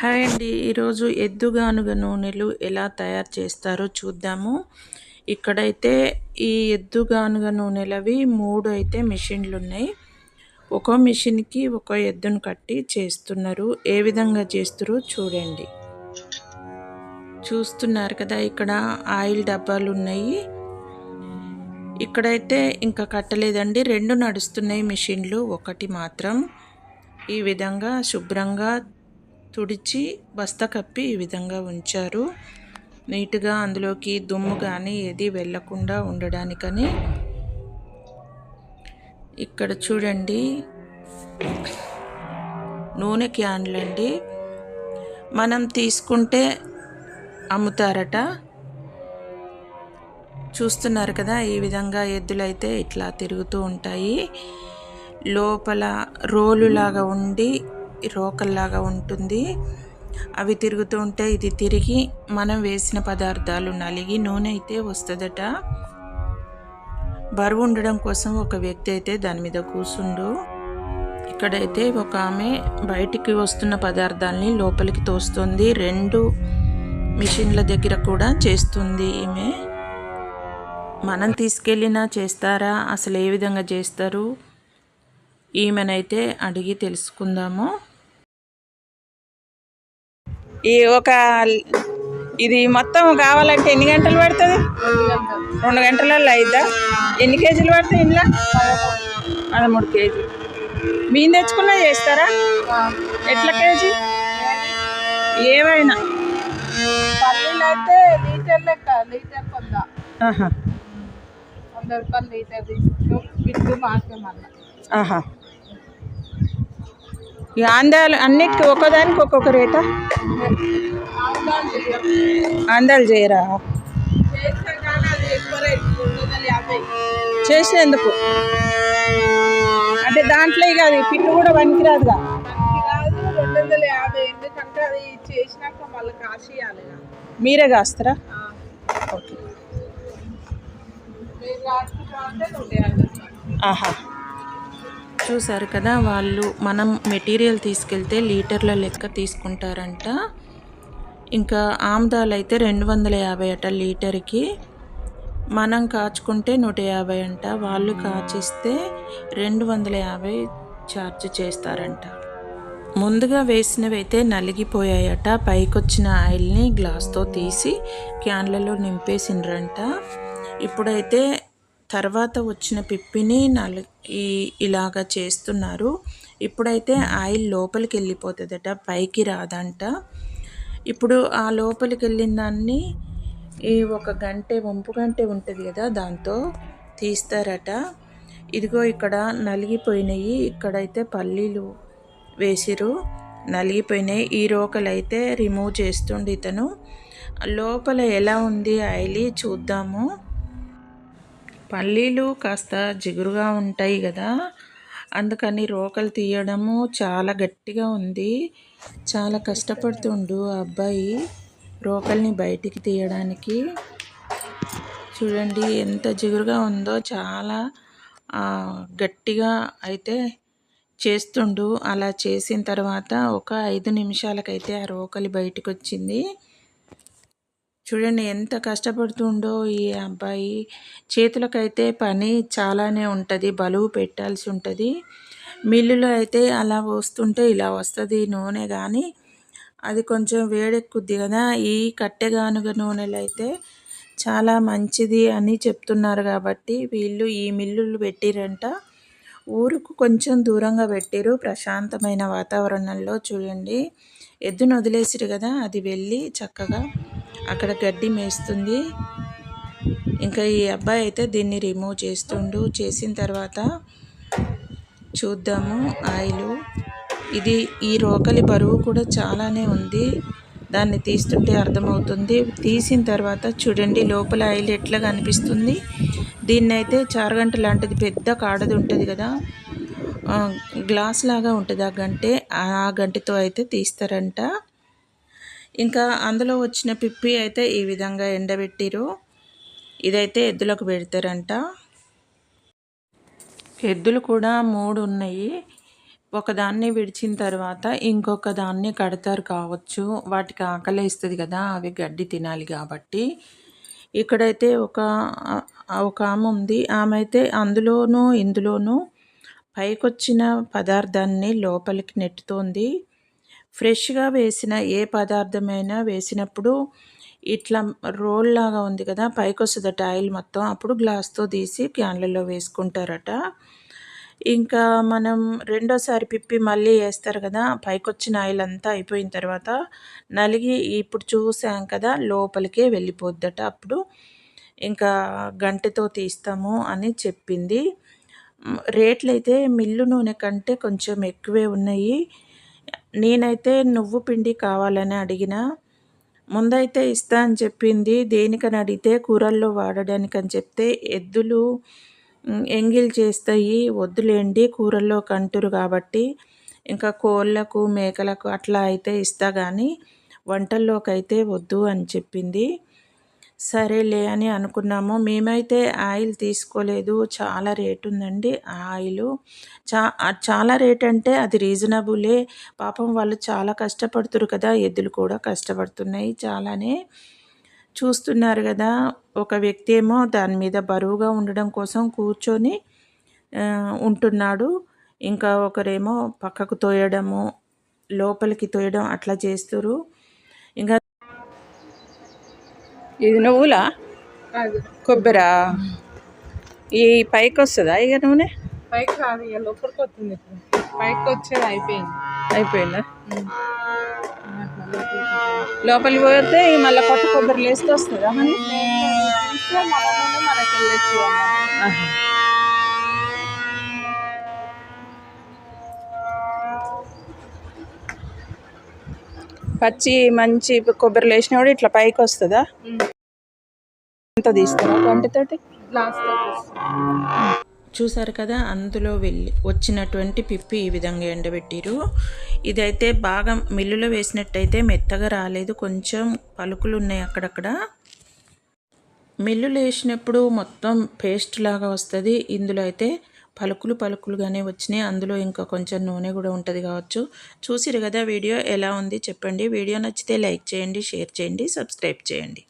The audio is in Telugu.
హాయ్ అండి. ఈరోజు ఎద్దుగానుగ నూనెలు ఎలా తయారు చేస్తారో చూద్దాము. ఇక్కడైతే ఈ ఎద్దుగానుగ నూనెలవి మూడు అయితే మిషన్లు ఉన్నాయి ఒక మిషన్కి ఒక ఎద్దును కట్టి చేస్తున్నారు. ఏ విధంగా చేస్తారో చూడండి. చూస్తున్నారు కదా ఇక్కడ ఆయిల్ డబ్బాలు ఉన్నాయి ఇక్కడైతే ఇంకా కట్టలేదండి. రెండు నడుస్తున్నాయి మిషన్లు ఒకటి మాత్రం. ఈ విధంగా శుభ్రంగా తుడిచి బస్తా కప్పి ఈ విధంగా ఉంచారు. నీట్గా అందులోకి దుమ్ము కానీ ఏది వెళ్ళకుండా ఉండడానికని. ఇక్కడ చూడండి. నూనె క్యాన్లు అండి మనం తీసుకుంటే అమ్ముతారట. చూస్తున్నారు కదా ఈ విధంగా ఎద్దులైతే ఇట్లా తిరుగుతూ ఉంటాయి. లోపల రోలులాగా ఉండి రోకల్లాగా ఉంటుంది. అవి తిరుగుతూ ఉంటే ఇది తిరిగి మనం వేసిన పదార్థాలు నలిగి నూనె అయితే వస్తుందట. బరువు ఉండడం కోసం ఒక వ్యక్తి అయితే దాని మీద కూర్చుండు ఇక్కడైతే ఒక ఆమె బయటికి వస్తున్న పదార్థాలని లోపలికి తోస్తుంది. రెండు మిషన్ల దగ్గర కూడా చేస్తుంది ఈమె. మనం తీసుకెళ్ళినా చేస్తారా? అసలు ఏ విధంగా చేస్తారు? ఈమెనైతే అడిగి తెలుసుకుందాము. ఈ ఒక ఇది మొత్తం కావాలంటే ఎన్ని గంటలు పడుతుంది? రెండు గంటలలో అయిద్దా? ఎన్ని కేజీలు పడతాయి ఇంట్లో పదమూడు కేజీ. మీరు తెచ్చుకున్నా చేస్తారా? ఎట్లా కేజీ? ఏమైనా పల్లీలు అయితే లీటర్ లెక్క లీటర్ కొంద. వంద రూపాయలు లీటర్ తీసుకుంటాం బిడ్డు మాకే మళ్ళీ ఆహా. ఈ ఆందాలు అన్నిటికీ ఒక్కోదానికి ఒక్కొక్క రేటా? ఆందాలు చేయరా? చేసేందుకు అంటే దాంట్లో ఇక అది పిట్టు కూడా పనికిరాదుగా. మీరే కాస్తారా? ఓకే. ఆహా. చూసారు కదా వాళ్ళు మనం మెటీరియల్ తీసుకెళ్తే లీటర్ల లెక్క తీసుకుంటారంట. ఇంకా ఆమ్దాలు అయితే రెండు వందల యాభై అట లీటర్కి. మనం కాచుకుంటే నూట యాభై అంట వాళ్ళు కాచిస్తే రెండు వందల యాభై ఛార్జ్ చేస్తారంట. ముందుగా వేసినవి అయితే నలిగిపోయాయట పైకొచ్చిన ఆయిల్ని గ్లాస్తో తీసి క్యాన్లలో నింపేసిండ్రంట ఇప్పుడైతే తర్వాత వచ్చిన పిప్పిని నల్ ఈ ఇలాగా చేస్తున్నారు. ఇప్పుడైతే ఆయిల్ లోపలికి వెళ్ళిపోతుందట పైకి రాదంట. ఇప్పుడు ఆ లోపలికి వెళ్ళిన దాన్ని ఈ ఒక గంటే వంపు గంటే ఉంటుంది కదా దాంతో తీస్తారట. ఇదిగో ఇక్కడ నలిగిపోయినాయి ఇక్కడైతే పల్లీలు వేసిరు నలిగిపోయినాయి. ఈ రోకలు అయితే రిమూవ్ చేస్తుండే ఇతను. లోపల ఎలా ఉంది ఆయిల్ చూద్దాము. పల్లీలు కాస్త జిగురుగా ఉంటాయి కదా. అందుకని రోకలు తీయడము చాలా గట్టిగా ఉంది. చాలా కష్టపడుతుండు ఆ అబ్బాయి రోకల్ని బయటికి తీయడానికి. చూడండి ఎంత జిగురుగా ఉందో చాలా గట్టిగా అయితే చేస్తుండు. అలా చేసిన తర్వాత ఒక ఐదు నిమిషాలకైతే ఆ రోకలి బయటకు వచ్చింది చూడండి ఎంత కష్టపడుతుండో ఈ అబ్బాయి. చేతులకైతే పని చాలానే ఉంటుంది బలువు పెట్టాల్సి ఉంటుంది. మిల్లులో అయితే అలా వస్తుంటే ఇలా వస్తుంది నూనె కానీ అది కొంచెం వేడెక్కుద్ది కదా ఈ కట్టెగానుగ నూనెలు అయితే చాలా మంచిది అని చెప్తున్నారు కాబట్టి వీళ్ళు ఈ మిల్లులు పెట్టిరంట. ఊరుకు కొంచెం దూరంగా పెట్టారు ప్రశాంతమైన వాతావరణంలో చూడండి. ఎద్దును వదిలేసిరు కదా అది వెళ్ళి చక్కగా అక్కడ గడ్డి మేస్తుంది. ఇంకా ఈ అబ్బాయి అయితే దీన్ని రిమూవ్ చేస్తుండు. చేసిన తర్వాత చూద్దాము. ఆయిలు. ఇది ఈ రోకలి బరువు కూడా చాలానే ఉంది. దాన్ని తీస్తుంటే అర్థమవుతుంది. తీసిన తర్వాత చూడండి లోపల ఆయిల్ ఎట్లా కనిపిస్తుంది. దీన్ని అయితే చారుగంట లాంటిది పెద్ద కాడది ఉంటుంది కదా. గ్లాస్ లాగా ఉంటుంది ఆ గంటే. ఆ గంటతో అయితే తీస్తారంట. ఇంకా అందులో వచ్చిన పిప్పి అయితే ఈ విధంగా ఎండబెట్టిరు. ఇదైతే ఎద్దులకు పెడతారంట. ఎద్దులు కూడా మూడు ఉన్నాయి. ఒకదాన్ని విడిచిన తర్వాత ఇంకొక దాన్ని కడతారు కావచ్చు. వాటికి ఆకలేస్తుంది కదా అవి గడ్డి తినాలి కాబట్టి. ఇక్కడైతే ఒక ఒక ఆమె ఉంది. ఆమె అయితే అందులోనూ ఇందులోనూ పైకొచ్చిన పదార్థాన్ని లోపలికి నెట్టుతోంది. ఫ్రెష్గా వేసిన ఏ పదార్థమైనా వేసినప్పుడు ఇట్లా రోల్ లాగా ఉంది కదా పైకి వస్తుందట ఆయిల్ మొత్తం అప్పుడు గ్లాస్తో తీసి క్యాన్లలో వేసుకుంటారట. ఇంకా మనం రెండోసారి పిప్పి మళ్ళీ వేస్తారు కదా పైకి వచ్చిన ఆయిల్ అంతా అయిపోయిన తర్వాత నలిగి ఇప్పుడు చూసాం కదా లోపలికే వెళ్ళిపోద్దట అప్పుడు. ఇంకా గంటతో తీస్తాము అని చెప్పింది. రేట్లు అయితే మిల్లు నూనె కంటే కొంచెం ఎక్కువే ఉన్నాయి. నేనైతే నువ్వు పిండి కావాలని అడిగిన ముందైతే ఇస్తా అని చెప్పింది. దేనికని అడిగితే కూరల్లో వాడడానికి అని చెప్తే ఎద్దులు ఎంగిల్ చేస్తాయి వద్దులేండి కూరల్లో కంటురు కాబట్టి ఇంకా కోళ్ళకు మేకలకు అట్లా అయితే ఇస్తా కానీ వంటల్లోకి అయితే వద్దు అని చెప్పింది. సరేలే అని అనుకున్నాము. మేమైతే ఆయిల్ తీసుకోలేదు. చాలా రేట్ ఉందండి ఆ ఆయిల్. చా చాలా రేట్ అంటే అది రీజనబులే. పాపం వాళ్ళు చాలా కష్టపడుతురు కదా ఎద్దులు కూడా కష్టపడుతున్నాయి చాలానే. చూస్తున్నారు కదా ఒక వ్యక్తి ఏమో దాని మీద బరువుగా ఉండడం కోసం కూర్చొని ఉంటున్నాడు. ఇంకా ఒకరేమో పక్కకు తోయడము లోపలికి తోయడం అట్లా చేస్తురు. ఇంకా ఇది నువ్వులా? కొబ్బరా? ఈ పైకి వస్తుందా ఇక నూనె? పైకి రాదు ఇక లోపలికి వస్తుంది పైకి వచ్చేది అయిపోయింది. అయిపోయిందా? లోపలికి పోతే మళ్ళీ పట్టు కొబ్బరి లేస్తే వస్తుందా మనకి పచ్చి మంచి కొబ్బరి లేచినా కూడా ఇట్లా పైకి వస్తుందా? అంత ఎంత తీస్తారా వంటితోటి చూసారు కదా అందులో వెళ్ళి వచ్చినటువంటి పిప్పి ఈ విధంగా ఎండబెట్టిరు. ఇదైతే బాగా మిల్లులో వేసినట్టయితే మెత్తగా రాలేదు. కొంచెం పలుకులు ఉన్నాయి అక్కడక్కడ. మిల్లులు వేసినప్పుడు మొత్తం పేస్ట్ లాగా వస్తుంది. ఇందులో అయితే పలుకులు పలుకులుగానే వచ్చినాయి. అందులో ఇంకా కొంచెం నూనె కూడా ఉంటుంది కావచ్చు. చూసిరు కదా వీడియో ఎలా ఉంది చెప్పండి. వీడియో నచ్చితే లైక్ చేయండి షేర్ చేయండి సబ్స్క్రైబ్ చేయండి.